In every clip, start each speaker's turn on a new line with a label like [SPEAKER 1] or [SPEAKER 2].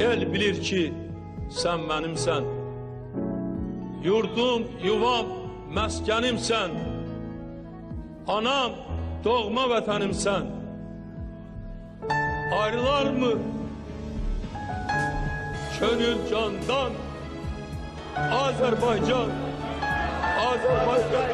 [SPEAKER 1] El bilir ki sen benimsen. Yurdum, yuvam, meskenimsen. Anam, doğma vatanımsen. Ayrılar mı? Gönül candan. Azerbaycan. Azerbaycan.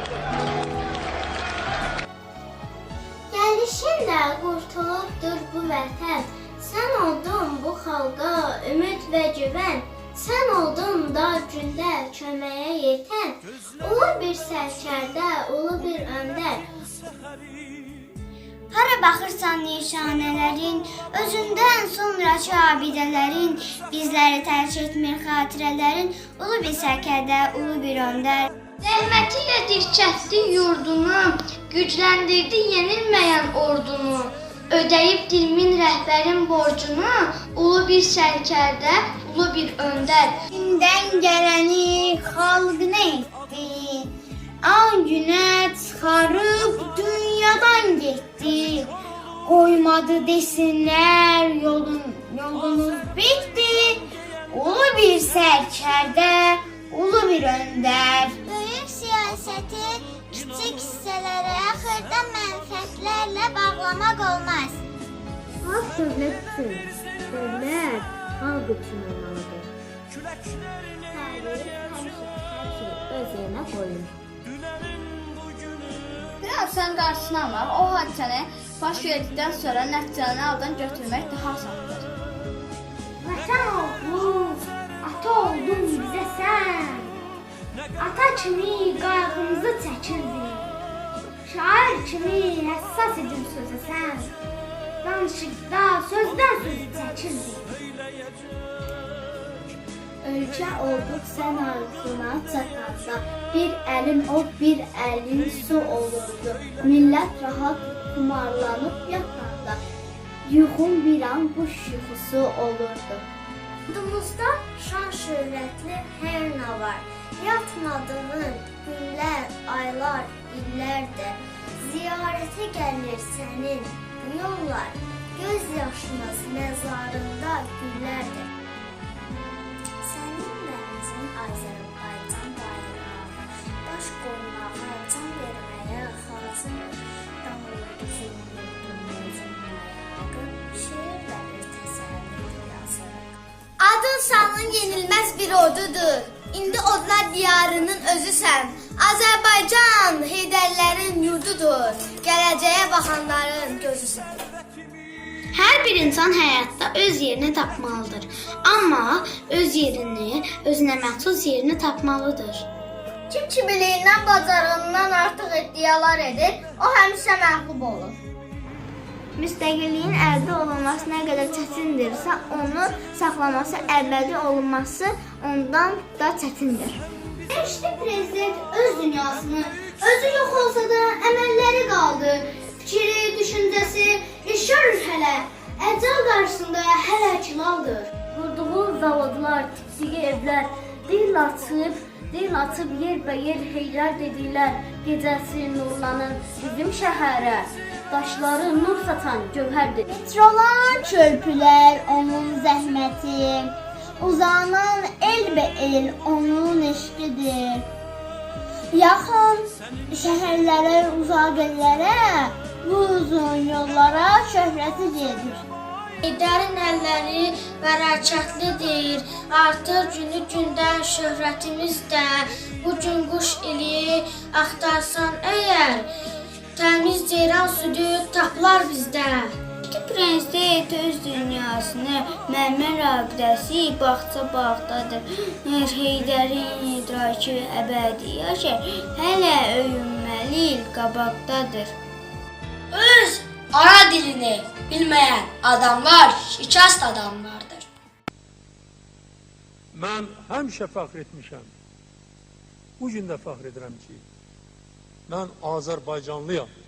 [SPEAKER 2] Gəlişinlə qurtulubdur bu vətən. Sən oldun bu xalqa ümid və güvən. Sən oldun da gündə köməyə yetən. Ulu bir sərkərdə, ulu bir öndər. Hara baxırsan nişanələrin, özündən sonrakı abidələrin, bizləri tərk etmir xatirələrin, ulu bir sərkərdə, ulu bir öndər.
[SPEAKER 3] Zəhməti ilə dirçətdi yurdunu, gücləndirdi yenilməyən ordunu. Ödəyib dilmin rəhbərin borcunu, ulu bir sərkərdə, ulu bir öndər.
[SPEAKER 2] Dindən gələni xalq nə etdi? An günə çıxarıb dünyadan getdi. Qoymadı desinlər yolun yolunuz bitdi. Ulu bir sərkərdə, ulu bir öndər. Böyük siyasəti kiçik hissələrə xırda mənfəətlərlə bağlamaq olmaz.
[SPEAKER 4] Halk devlet için, devlet halk için olmalıdır.
[SPEAKER 2] Tarih şey
[SPEAKER 4] koyun.
[SPEAKER 3] Biraz sən qarşısına almaq, o hadisəni baş verdikdən sonra nəticəni aldan götürmək daha asandır.
[SPEAKER 2] Vətən oldun, ata oldun bizə sən. Ata kimi qayğımızı çəkirdin. Şair kimi həssas idin sözə sən. Danışıqda sözdən sözü çəkirdin.
[SPEAKER 4] Ölkə olduq sən arzuna çatanda Bir elin o bir elin su olurdu Millət rahat kumarlanıb yatanda Yuxum bir an quş yuxusu olurdu
[SPEAKER 2] Yurdumuzda şan şöhrətli hər nə var. Yatmadığın günlər, aylar, illərdir. Ziyarətə gəlir sənin bu yollar. Göz yaşımız məzarında güllərdir. Səninlə bizim Azərbaycan bayrağı baş qoymağa, can verməyə hazır. Damır bizim yurdumuzun bayrağı, şeirlə bir təsəlli yazır.
[SPEAKER 5] Adın sanın yenilmez bir ordudur. İndi odlar diyarının özüsən. Azərbaycan heydərlərin yurdudur. Gələcəyə baxanların gözüsən.
[SPEAKER 4] Hər bir insan həyatda öz yerini tapmalıdır. Amma öz yerini, özünə məxsus yerini tapmalıdır.
[SPEAKER 5] Kim ki biliyindən, bacarığından artıq iddialar edir, o həmişə məğlub olur.
[SPEAKER 2] Müstəqilliyin əldə olunması nə qədər çətindirsə, onu saxlaması, əldə olunması ondan da çətindir. İşte prezident öz dünyasını, özü yox olsa da əməlləri qaldı. Fikri, düşüncəsi yaşar hələ. Əcəl qarşısında hələ kilaldır.
[SPEAKER 4] Qurduğu zavodlar, tikdiyi evlər, dil açıb, dil açıb yerbəyer heylər dedilər. Gecəsi nurlanır bizim şəhərə. Daşları nur satan gövhərdir.
[SPEAKER 2] Metrolar, çörpülər, onun zəhməti. Uzanan el be el onun eşqidir. Yaxın şəhərlərə, uzaq ellərə, bu uzun yollara şöhrəti gedir.
[SPEAKER 5] Heydərin əlləri bərəkətlidir. Artır günü gündən şöhrətimiz də. Bu gün quş ili axtarsan əgər, təmiz ceyran südü taplar bizdə.
[SPEAKER 2] İki prezident öz dünyasını, mərmər abidəsi bağça bağdadır. Heydərin idrakı əbədi yaşar, hələ öyünməli il qabaqdadır.
[SPEAKER 5] Öz ana dilini bilmeyen adamlar şikast adamlardır.
[SPEAKER 1] Mən həmişə fəxr etmişəm. Bu gün də fəxr edirəm ki, mən Azərbaycanlıyam.